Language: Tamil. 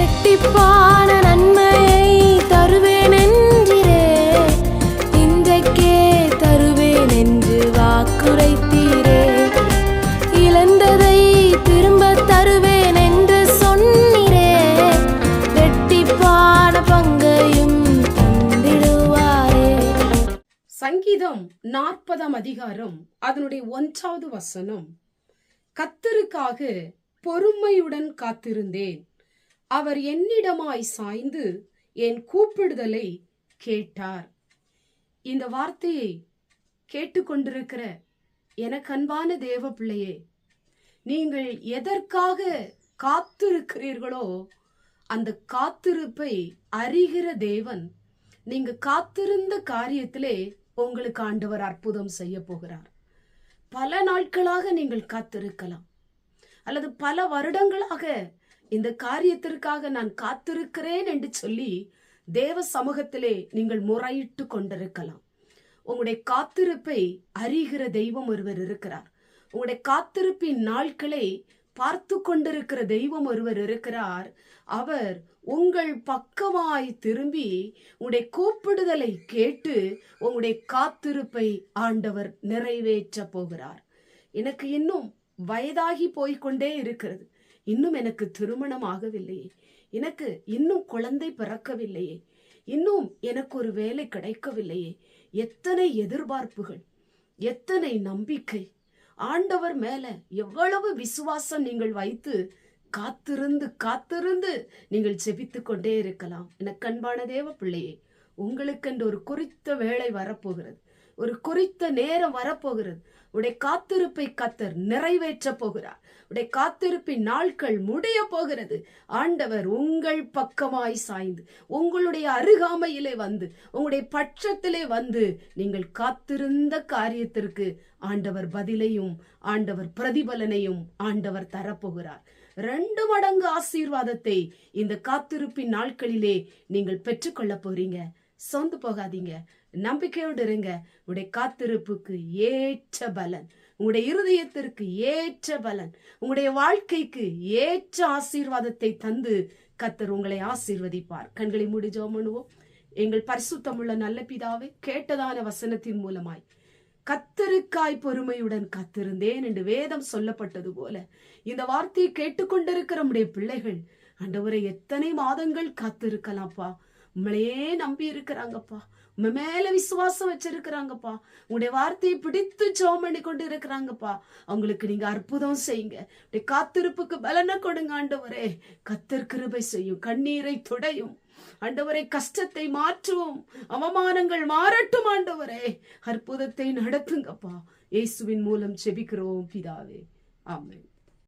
ரெட்டிப்பான நன்மையை தருவேன் என்றிரே இன்றைக்கே தருவேன் என்று வாக்குரைத்தீரே. இழந்ததை திரும்ப தருவேன் என்று சொன்னீரே. ரெட்டிப்பான பங்கையும் தந்திடுவாரே. சங்கீதம் நாற்பதாம் அதிகாரம் அதனுடைய ஒன்றாவது வசனம். கத்தருக்காக பொறுமையுடன் காத்திருந்தேன். அவர் என்னிடமாய் சாய்ந்து என் கூப்பிடுதலை கேட்டார். இந்த வார்த்தையை கேட்டுக்கொண்டிருக்கிற எனக்கு அன்பான தேவ பிள்ளையே நீங்கள் எதற்காக காத்திருக்கிறீர்களோ அந்த காத்திருப்பை அறிகிற தேவன் நீங்க காத்திருந்த காரியத்திலே உங்களுக்கு ஆண்டவர் அற்புதம் செய்ய போகிறார். பல நாட்களாக நீங்கள் காத்திருக்கலாம். அல்லது பல வருடங்களாக இந்த காரியத்திற்காக நான் காத்திருக்கிறேன் என்று சொல்லி தேவ சமூகத்திலே நீங்கள் முறையிட்டு கொண்டிருக்கலாம். உங்களுடைய காத்திருப்பை அறிகிற தெய்வம் ஒருவர் இருக்கிறார். உங்களுடைய காத்திருப்பின் நாட்களை பார்த்து கொண்டிருக்கிற தெய்வம் ஒருவர் இருக்கிறார். அவர் உங்கள் பக்கமாய் திரும்பி உங்களுடைய கூப்பிடுதலை கேட்டு உங்களுடைய காத்திருப்பை ஆண்டவர் நிறைவேற்ற போகிறார். எனக்கு இன்னும் வயதாகி போய்க்கொண்டே இருக்கிறது. இன்னும் எனக்கு திருமணம் ஆகவில்லையே. எனக்கு இன்னும் குழந்தை பிறக்கவில்லையே. இன்னும் எனக்கு ஒரு வேலை கிடைக்கவில்லையே. எத்தனை எதிர்பார்ப்புகள் எத்தனை நம்பிக்கை. ஆண்டவர் மேல எவ்வளவு விசுவாசம் நீங்கள் வைத்து காத்திருந்து காத்திருந்து நீங்கள் செபித்து கொண்டே இருக்கலாம். எனக்கு அன்பான தேவ பிள்ளையே உங்களுக்கென்று ஒரு குறித்த வேலை வரப்போகிறது. ஒரு குறித்த நேரம் வரப்போகிறது. உடைய காத்திருப்பை கத்தர் நிறைவேற்ற போகிறார். உடைய காத்திருப்பின் நாட்கள் முடிய போகிறது. ஆண்டவர் உங்கள் பக்கமாய் சாய்ந்து உங்களுடைய அருகாமையிலே வந்து உங்களுடைய பட்சத்திலே வந்து நீங்கள் காத்திருந்த காரியத்திற்கு ஆண்டவர் பதிலையும் ஆண்டவர் பிரதிபலனையும் ஆண்டவர் தரப்போகிறார். ரெண்டு மடங்கு ஆசீர்வாதத்தை இந்த காத்திருப்பின் நாட்களிலே நீங்கள் பெற்றுக்கொள்ள போறீங்க. சொந்து போகாதீங்க. நம்பிக்கையோடு இருங்க. உங்களுடைய காத்திருப்புக்கு ஏற்ற பலன். உங்களுடைய இருதயத்திற்கு ஏற்ற பலன். உங்களுடைய வாழ்க்கைக்கு ஏற்ற ஆசீர்வாதத்தை தந்து கத்தர் உங்களை ஆசீர்வதிப்பார். கண்களை மூடி ஜெபம் எங்கள் பரிசுத்தமுள்ள நல்ல பிதாவே கேட்டதான வசனத்தின் மூலமாய் கத்தருக்காய் பொறுமையுடன் கத்திருந்தேன் என்று வேதம் சொல்லப்பட்டது போல இந்த வார்த்தையை கேட்டுக்கொண்டிருக்கிற நம்முடைய பிள்ளைகள் அண்டவரை எத்தனை மாதங்கள் காத்திருக்கலாம்ப்பா உங்களையே நம்பி இருக்கிறாங்கப்பா. உங்க மேல விசுவாசம் வச்சிருக்கிறாங்கப்பா. உங்களுடைய வார்த்தையை பிடித்து ஜோம் பண்ணி கொண்டு இருக்கிறாங்கப்பா அவங்களுக்கு நீங்க அற்புதம் செய்யுங்க. காத்திருப்புக்கு பலனை கொடுங்க ஆண்டவரே. கத்தர் கிருபை செய்யும் கண்ணீரை துடையும். ஆண்டவரை கஷ்டத்தை மாற்றுவோம். அவமானங்கள் மாறட்டும் ஆண்டவரே. அற்புதத்தை நடத்துங்கப்பா. இயேசுவின் மூலம் செபிக்கிறோம் பிதாவே. ஆமே